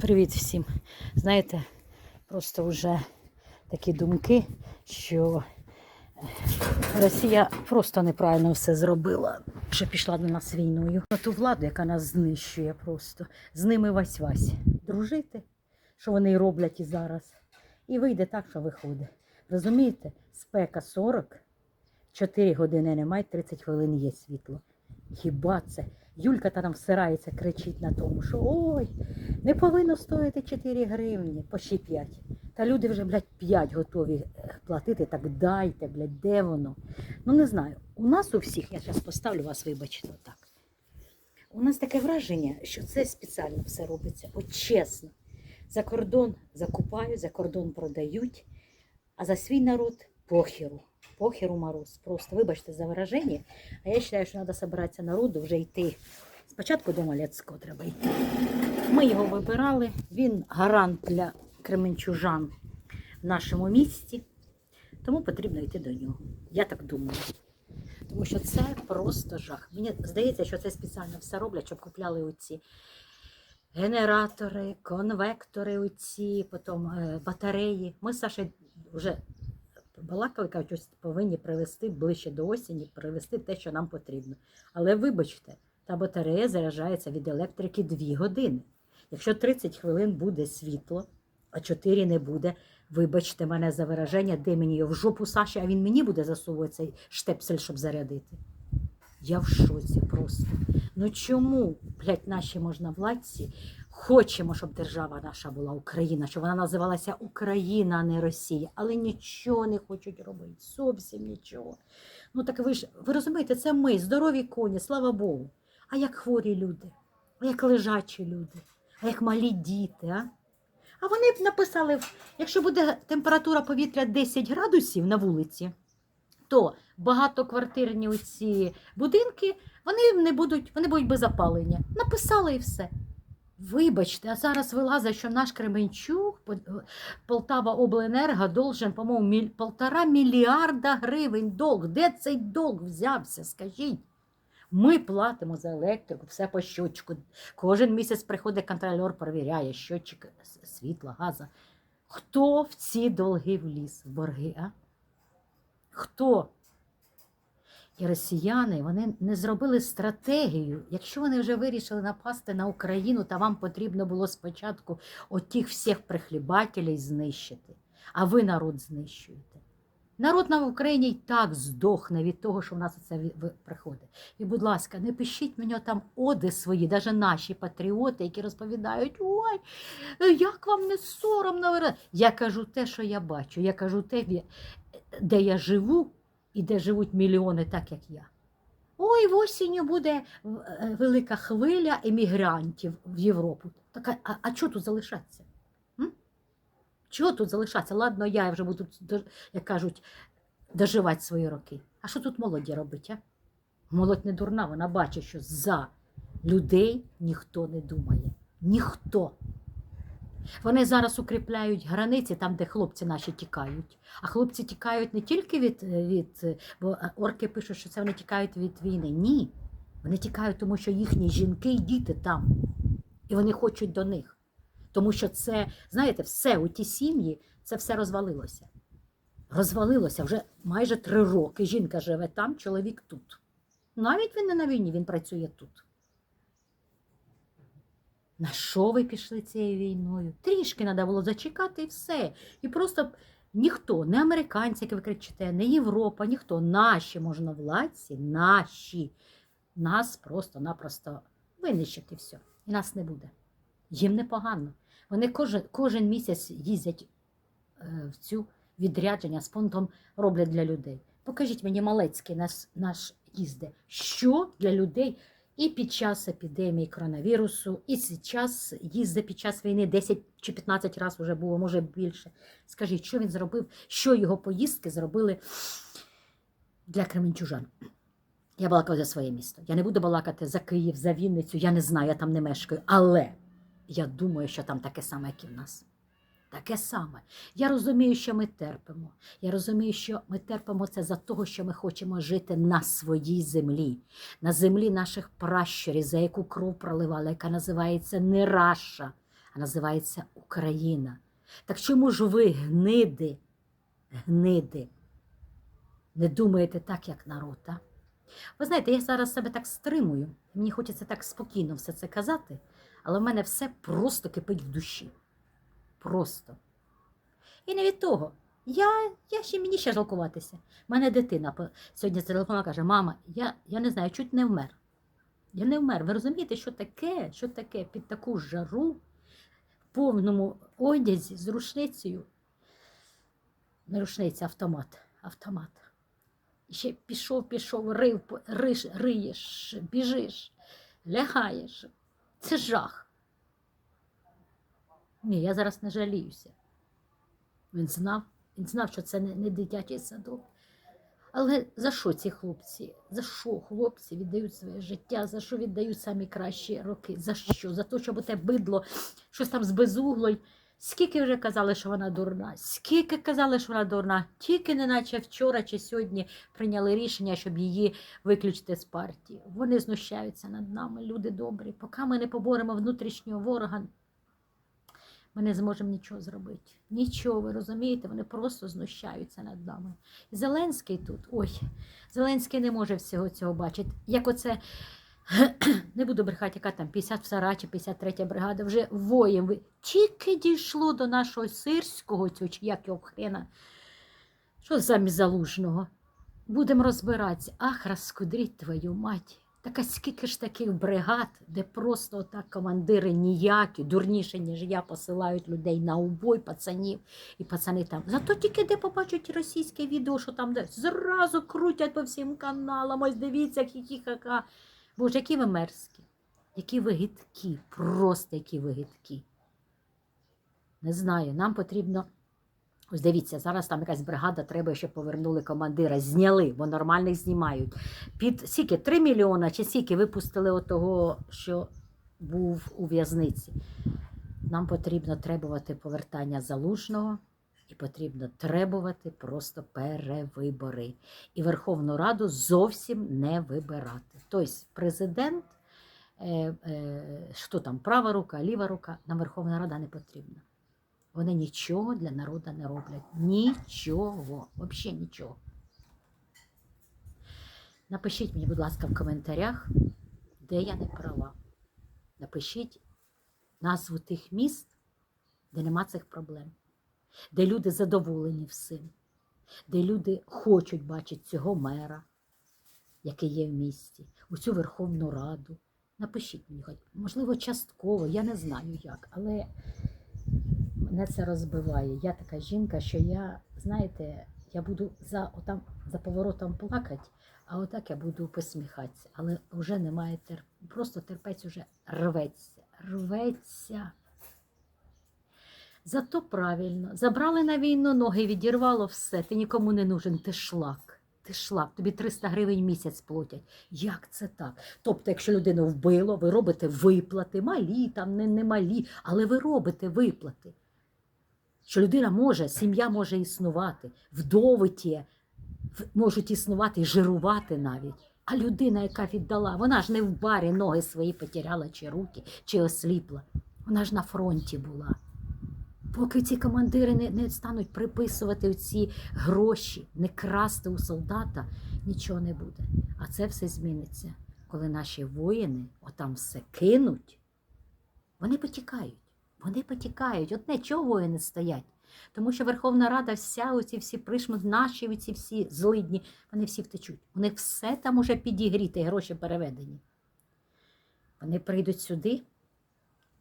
Привіт всім. Знаєте, просто вже такі думки, що Росія просто неправильно все зробила, що пішла до нас війною. На ту владу, яка нас знищує просто. З ними вась-вась. Дружити, що вони роблять і зараз. І вийде так, що виходить. Розумієте, спека 40, 4 години немає, 30 хвилин є світло. Хіба це? Юлька та там всирається, кричить на тому, що ой, не повинно стоїти 4 гривні, по ще 5. Та люди вже, блядь, 5 готові е, платити, так дайте, блядь, де воно? Ну не знаю. У нас у всіх, я зараз поставлю вас, вибачте, отак. У нас таке враження, що це спеціально все робиться, от чесно. За кордон закупають, за кордон продають, а за свій народ похеру. Похеру мороз. Просто вибачте за вираження. А я вважаю, що треба збиратися народу, вже йти. Спочатку до Малецького треба йти. Ми його вибирали. Він гарант для кременчужан в нашому місті. Тому потрібно йти до нього. Я так думаю. Тому що це просто жах. Мені здається, що це спеціально все роблять, щоб купляли оці генератори, конвектори, оці, потім е, батареї. Ми з Сашею вже балакали, кажуть, ось повинні привезти ближче до осені, привезти те, що нам потрібно. Але вибачте, та батарея заряджається від електрики 2 години. Якщо 30 хвилин буде світло, а 4 не буде, вибачте мене за вираження, де мені його в жопу Саші, а він мені буде засовувати цей штепсель, щоб зарядити. Я в шоці просто. Ну чому, блядь, наші можновладці хочемо, щоб держава наша була Україна, щоб вона називалася Україна, а не Росія, але нічого не хочуть робити. Зовсім нічого. Ну так ви ж ви розумієте, це ми, здорові коні, слава Богу. А як хворі люди, а як лежачі люди, а як малі діти, а? А вони б написали, якщо буде температура повітря 10 градусів на вулиці, то багатоквартирні ці будинки вони не будуть, вони будуть без опалення. Написали і все. Вибачте, а зараз вилазить, що наш Кременчук, Полтава Обленерго должен, по-моєму, міль- полтора мільярда гривень долг. Де цей долг взявся? Скажіть. Ми платимо за електрику, все по щочку. Кожен місяць приходить контролер, перевіряє щотчик світла, газу. Хто в ці долги вліз в борги? А? Хто? І росіяни вони не зробили стратегію. Якщо вони вже вирішили напасти на Україну, то вам потрібно було спочатку отих всіх прихлібателів знищити. А ви народ знищуєте. Народ на Україні й так здохне від того, що в нас це приходить. І, будь ласка, не пишіть мені там оди свої, навіть наші патріоти, які розповідають: ой, як вам не соромно. Я кажу те, що я бачу. Я кажу те, де я живу і де живуть мільйони, так як я. Ой, в осінню буде е, велика хвиля емігрантів в Європу. Так, а, а, чого тут залишатися? Чого тут залишатися? Ладно, я вже буду, як кажуть, доживати свої роки. А що тут молоді робить? А? Молодь не дурна, вона бачить, що за людей ніхто не думає. Ніхто. Вони зараз укріпляють границі там, де хлопці наші тікають. А хлопці тікають не тільки від, від бо е, орки пишуть, що це вони тікають від війни. Ні. Вони тікають, тому що їхні жінки і діти там. І вони хочуть до них. Тому що це, знаєте, все у ті сім'ї, це все розвалилося. Розвалилося вже майже три роки. Жінка живе там, чоловік тут. Навіть він не на війні, він працює тут. На що ви пішли цією війною? Трішки треба було зачекати і все. І просто ніхто, не американці, як ви кричите, не Європа, ніхто, наші можновладці, наші, нас просто-напросто винищити все. І нас не буде. Їм непогано. Вони кожен, кожен місяць їздять е, в цю відрядження з фондом роблять для людей. Покажіть мені Малецький наш, наш їзде. Що для людей і під час епідемії коронавірусу, і зараз їзде під час війни 10 чи 15 разів вже було, може більше. Скажіть, що він зробив, що його поїздки зробили для кременчужан? Я балакаю за своє місто. Я не буду балакати за Київ, за Вінницю, я не знаю, я там не мешкаю. Але я думаю, що там таке саме, як і в нас. Таке саме. Я розумію, що ми терпимо. Я розумію, що ми терпимо це за того, що ми хочемо жити на своїй землі, на землі наших пращурів, за яку кров проливали, яка називається не Раша, а називається Україна. Так чому ж ви, гниди, гниди, не думаєте так, як народ? А? Ви знаєте, я зараз себе так стримую. Мені хочеться так спокійно все це казати, але в мене все просто кипить в душі. Просто. І не від того. Я, я ще мені ще жалкуватися. У мене дитина сьогодні зателефонувала, каже: мама, я, я не знаю, чуть не вмер. Я не вмер. Ви розумієте, що таке? Що таке під таку жару в повному одязі з рушницею? Не рушниця, автомат. Автомат. І ще пішов, пішов, рив, риш, риєш, біжиш, лягаєш. Це жах. Ні, я зараз не жаліюся. Він знав, він знав, що це не, дитячий садок. Але за що ці хлопці? За що хлопці віддають своє життя? За що віддають самі кращі роки? За що? За те, щоб те бидло, щось там з безуглою. Скільки вже казали, що вона дурна? Скільки казали, що вона дурна? Тільки не наче вчора чи сьогодні прийняли рішення, щоб її виключити з партії. Вони знущаються над нами, люди добрі. Поки ми не поборемо внутрішнього ворога, ми не зможемо нічого зробити. Нічого, ви розумієте, вони просто знущаються над нами. І Зеленський тут, ой, Зеленський не може всього цього бачити. Як оце, не буду брехати, яка там 52 чи 53 бригада, вже воєм. Тільки дійшло до нашого сирського, цього, чи як його хрена, що замість залужного. Будемо розбиратися. Ах, розкудріть твою мать. Так а скільки ж таких бригад, де просто так командири ніякі, дурніше, ніж я, посилають людей на убой, пацанів, і пацани там. Зато тільки де побачать російське відео, що там де зразу крутять по всім каналам, ось дивіться, хі-хі-ха-ха. Боже, які ви мерзкі, які ви гидкі, просто які ви гидкі. Не знаю, нам потрібно. Ось дивіться, зараз там якась бригада треба, щоб повернули командира. Зняли, бо нормальних знімають. Під скільки 3 мільйона чи скільки випустили отого, що був у в'язниці. Нам потрібно требувати повертання залужного і потрібно требувати просто перевибори. І Верховну Раду зовсім не вибирати. Тобто президент, е, е, що там, права рука, ліва рука, нам Верховна Рада не потрібна. Вони нічого для народу не роблять. Нічого, взагалі нічого. Напишіть мені, будь ласка, в коментарях, де я не права. Напишіть назву тих міст, де нема цих проблем, де люди задоволені всім, де люди хочуть бачити цього мера, який є в місті, у цю Верховну Раду. Напишіть мені, можливо, частково, я не знаю як, але мене це розбиває. Я така жінка, що я, знаєте, я буду за, отам, за поворотом плакати, а отак я буду посміхатися. Але вже немає терп... Просто терпець уже рветься, рветься. Зато правильно, забрали на війну ноги, відірвало все, ти нікому не нужен, ти шлак. Ти шлак, тобі 300 гривень місяць платять. Як це так? Тобто, якщо людину вбило, ви робите виплати, малі, там не, не малі, але ви робите виплати. Що людина може, сім'я може існувати, вдови ті можуть існувати жирувати навіть. А людина, яка віддала, вона ж не в барі ноги свої потеряла, чи руки, чи осліпла. Вона ж на фронті була. Поки ці командири не, не стануть приписувати ці гроші, не красти у солдата, нічого не буде. А це все зміниться, коли наші воїни отам все кинуть. Вони потікають. Вони потікають. От не чого воїни стоять. Тому що Верховна Рада, вся оці всі пришмут, наші оці всі злидні, вони всі втечуть. У них все там уже підігріте, гроші переведені. Вони прийдуть сюди,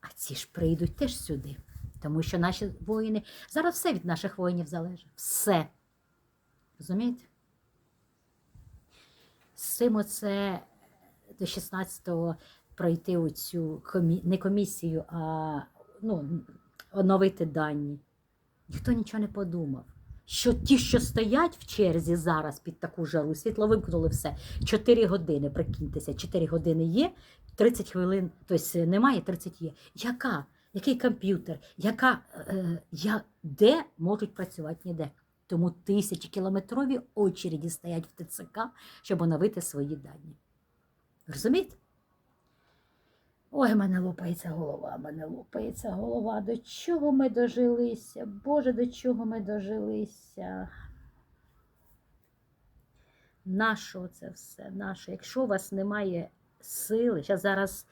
а ці ж прийдуть теж сюди. Тому що наші воїни. Зараз все від наших воїнів залежить. Все. Розумієте? З цим оце до 16-го пройти оцю комі... не комісію, а ну, оновити дані. Ніхто нічого не подумав. Що ті, що стоять в черзі зараз під таку жару, світло вимкнули все. 4 години, прикиньтеся, 4 години є, 30 хвилин, тобто немає, 30 є. Яка? Який комп'ютер? Яка, е, я, де можуть працювати ніде? Тому тисячі кілометрові очереді стоять в ТЦК, щоб оновити свої дані. Розумієте? Ой, мене лопається голова, мене лопається голова. До чого ми дожилися? Боже, до чого ми дожилися? Нащо це все? Нащо? Якщо у вас немає сили, зараз зараз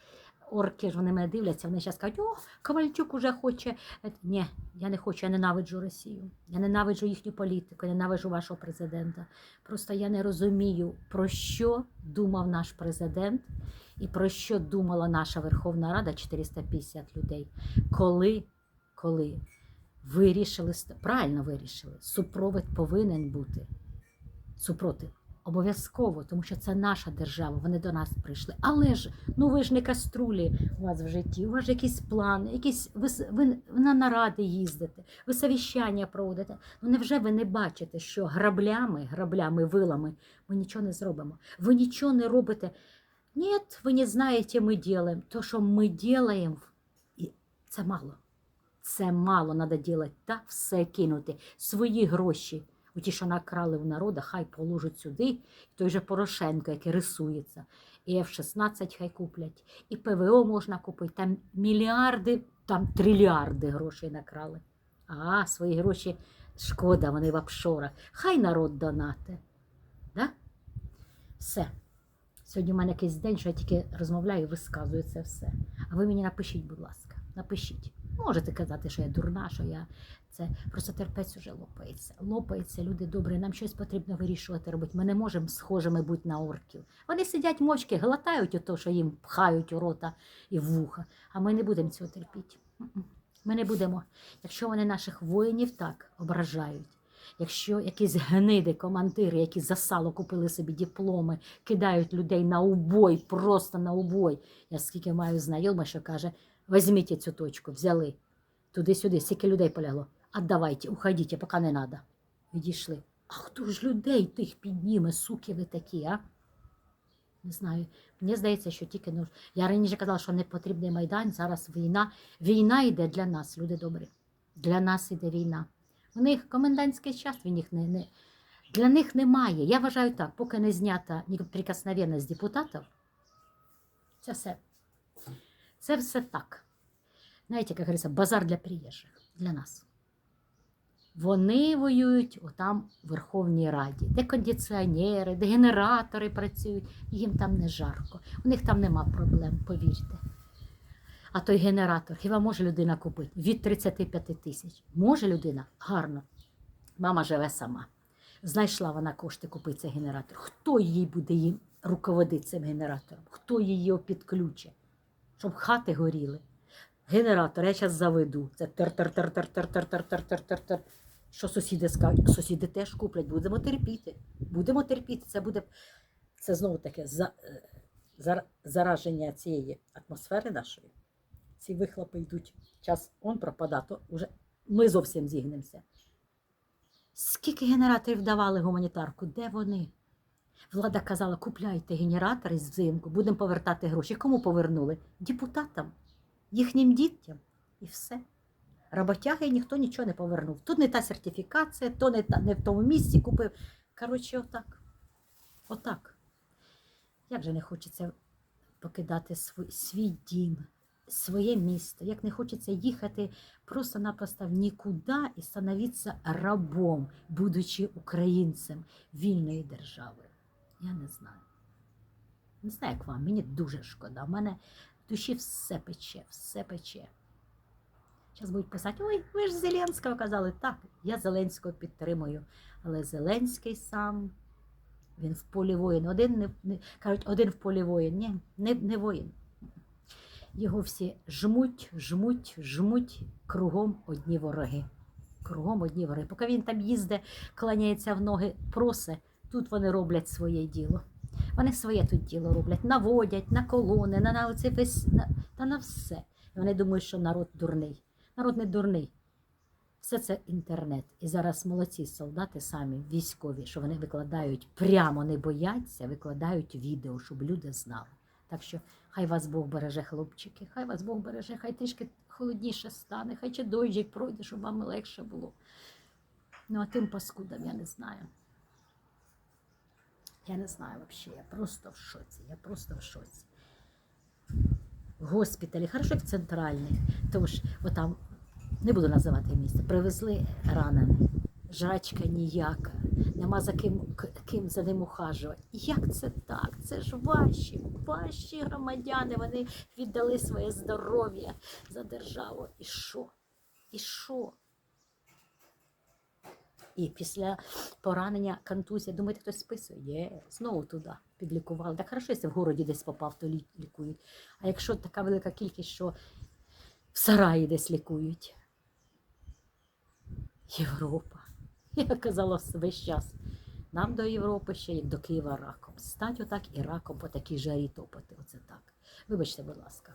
орки ж вони мене дивляться, вони зараз кажуть, о, Ковальчук уже хоче. Ні, я не хочу, я ненавиджу Росію. Я ненавиджу їхню політику, я ненавиджу вашого президента. Просто я не розумію, про що думав наш президент і про що думала наша Верховна Рада 450 людей, коли, коли вирішили, правильно вирішили, супровід повинен бути. Супротив. Обов'язково, тому що це наша держава, вони до нас прийшли. Але ж, ну ви ж не каструлі у вас в житті, у вас ж якісь плани, якісь ви, ви на наради їздите, ви совіщання проводите. Ну невже ви не бачите, що граблями, граблями, вилами ми нічого не зробимо? Ви нічого не робите. Ні, ви не знаєте, ми робимо. То, що ми і це мало. Це мало треба робити, та все кинути. Свої гроші. У ті, що накрали в народа, хай положать сюди, і той же Порошенко, який рисується, і F-16 хай куплять, і ПВО можна купити. Там мільярди, там трильярди грошей накрали. А, свої гроші шкода, вони в офшорах. Хай народ донате. Да? Все. Сьогодні в мене якийсь день, що я тільки розмовляю і висказую це все. А ви мені напишіть, будь ласка, напишіть. Можете казати, що я дурна, що я це просто терпець уже лопається. Лопається, люди добрі, нам щось потрібно вирішувати робити. Ми не можемо схожими бути на орків. Вони сидять мовчки, глотають ото, що їм пхають у рота і в вуха. А ми не будемо цього терпіти. Ми не будемо. Якщо вони наших воїнів так ображають, якщо якісь гниди, командири, які за сало купили собі дипломи, кидають людей на убой, просто на убой. Я скільки маю знайомих, що каже, візьміть цю точку, взяли. Туди-сюди, скільки людей полягло. Отдавайте, уходіть, поки не треба. Відійшли. А хто ж людей тих підніме, суки ви такі, а? Не знаю. Мені здається, що тільки ну, я раніше казала, що не потрібний майдан. Зараз війна. Війна йде для нас, люди добрі. Для нас йде війна. У них комендантський час, він їх не, не, для них немає. Я вважаю так, поки не знята неприкосновенність депутатів, це все. Це все так. Знаєте, як говориться, базар для приїжджих, для нас. Вони воюють отам в Верховній Раді, де кондиціонери, де генератори працюють, їм там не жарко. У них там нема проблем, повірте. А той генератор, хіба може людина купити? Від 35 тисяч. Може людина? Гарно. Мама живе сама. Знайшла вона кошти купити цей генератор. Хто їй буде їм руководити цим генератором? Хто її підключить? Щоб хати горіли. Генератор, я зараз заведу. Це тер-тер-тер-тер-тер-тер-тер-тер-тер. Що сусіди скажуть? Сусіди теж куплять. Будемо терпіти. Будемо терпіти. Це буде це знову таке за, е, зараження цієї атмосфери нашої. Ці вихлопи йдуть. Час он пропадає, то вже ми зовсім зігнемося. Скільки генераторів давали гуманітарку? Де вони? Влада казала, купляйте генератори взимку, будемо повертати гроші. Кому повернули? Депутатам, їхнім дітям. І все. Роботяги ніхто нічого не повернув. Тут не та сертифікація, то не, та, не в тому місці купив. Коротше, отак. Отак. Як же не хочеться покидати свій, свій дім, своє місто, як не хочеться їхати просто-напросто в нікуди і становитися рабом, будучи українцем вільної держави. Я не знаю. Не знаю, як вам, мені дуже шкода. У мене в душі все пече, все пече. Зараз будуть писати, ой, ви ж Зеленського казали. Так, я Зеленського підтримую. Але Зеленський сам, він в полі воїн. Один не, не кажуть, один в полі воїн. Ні, не, не воїн. Його всі жмуть, жмуть, жмуть, кругом одні вороги. Кругом одні вороги. Поки він там їздить, кланяється в ноги, просе, тут вони роблять своє діло. Вони своє тут діло роблять, наводять на колони, на, на оце весь, на, та на все. І вони думають, що народ дурний. Народ не дурний. Все це інтернет. І зараз молодці солдати самі, військові, що вони викладають, прямо не бояться, викладають відео, щоб люди знали. Так що хай вас Бог береже, хлопчики, хай вас Бог береже, хай трішки холодніше стане, хай чи дощик пройде, щоб вам легше було. Ну, а тим паскудам я не знаю. Я не знаю взагалі, я просто в шоці, я просто в шоці. В госпіталі, хорошо як. Тому ж отам, не буду називати місце, привезли ранених. Жрачка ніяка, нема за ким, ким за ним ухажувати. Як це так? Це ж ваші, ваші громадяни, вони віддали своє здоров'я за державу. І що? І що? І після поранення контузія, думаєте, хтось списує? Є, знову туди підлікували. Так хорошо, якщо в городі десь попав, то лікують. А якщо така велика кількість, що в сараї десь лікують. Європа. Я казала весь час. Нам до Європи ще як до Києва раком. Стать отак і раком по такій жарі топати. Оце так. Вибачте, будь ласка.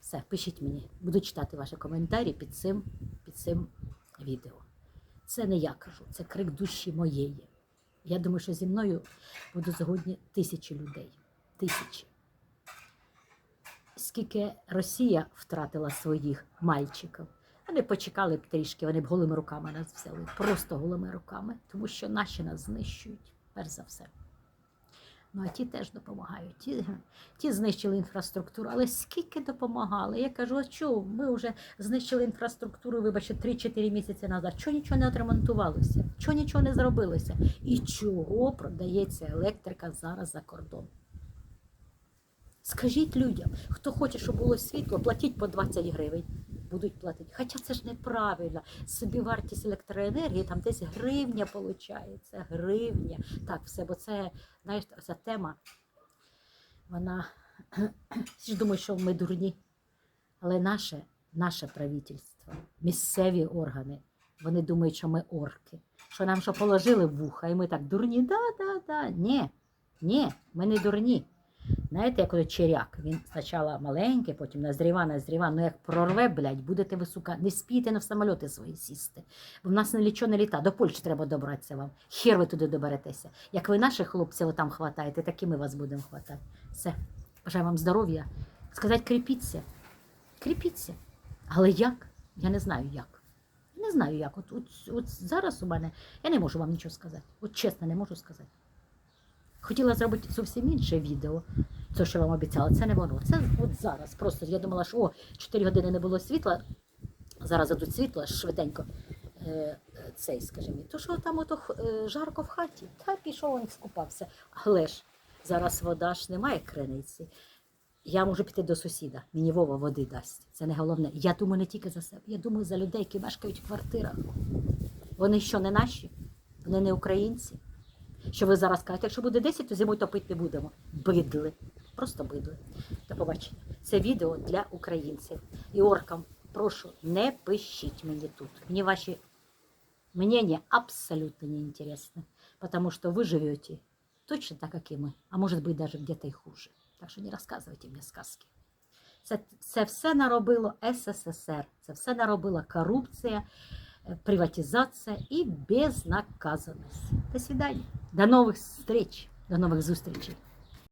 Все, пишіть мені. Буду читати ваші коментарі під цим, під цим відео. Це не я кажу, це крик душі моєї. Я думаю, що зі мною будуть згодні тисячі людей. Тисячі. Скільки Росія втратила своїх мальчиків, вони почекали б трішки, вони б голими руками нас взяли, просто голими руками, тому що наші нас знищують, перш за все. Ну, а ті теж допомагають. Ті, ті знищили інфраструктуру, але скільки допомагали? Я кажу, а чого? Ми вже знищили інфраструктуру, вибачте, 3-4 місяці назад. Чого нічого не отремонтувалося? Чого нічого не зробилося? І чого продається електрика зараз за кордон? Скажіть людям, хто хоче, щоб було світло, платіть по 20 гривень. Будуть платити. Хоча це ж неправильно. Собівартість електроенергії там десь гривня виходить. Гривня. Так, все, бо це, знаєш, ця тема, вона всі ж думають, що ми дурні. Але наше, наше правительство, місцеві органи, вони думають, що ми орки. Що нам що положили вуха, і ми так дурні. Да, да, да. Ні, ні, ми не дурні. Знаєте, як от черяк, він спочатку маленький, потім назріва, назріва, ну як прорве, блядь, будете ви, сука, не спійте на самоліти свої сісти. Бо в нас нічого не літа, до Польщі треба добратися вам. Хер ви туди доберетеся. Як ви наших хлопців там хватаєте, так і ми вас будемо хватати. Все. Бажаю вам здоров'я. Сказати, кріпіться. Кріпіться. Але як? Я не знаю як. Не знаю як. От, от, от зараз у мене я не можу вам нічого сказати. От чесно, не можу сказати. Хотіла зробити зовсім інше відео, те, що вам обіцяла, це не воно. Це от зараз. Просто я думала, що о, 4 години не було світла, зараз ідуть світло, швиденько. Е, е, цей, скажи мені, то що там ото е, жарко в хаті, та пішов він скупався. Але ж зараз вода ж немає криниці. Я можу піти до сусіда, мені Вова води дасть. Це не головне. Я думаю не тільки за себе, я думаю за людей, які мешкають в квартирах. Вони що, не наші? Вони не українці Що ви зараз кажете, якщо буде 10, то зимою топити не будемо. Бидли. Просто бидли. До побачення. Це відео для українців. І оркам, прошу, не пишіть мені тут. Мені ваші мнения абсолютно не интересны. Потому что вы живете точно так, как и мы. А может быть, даже где-то и хуже. Так що не розказуйте мені сказки. Це, це все наробило СССР, це все наробила корупція, е, и безнаказанность. До свидания. До новых встреч, до новых зустрічей.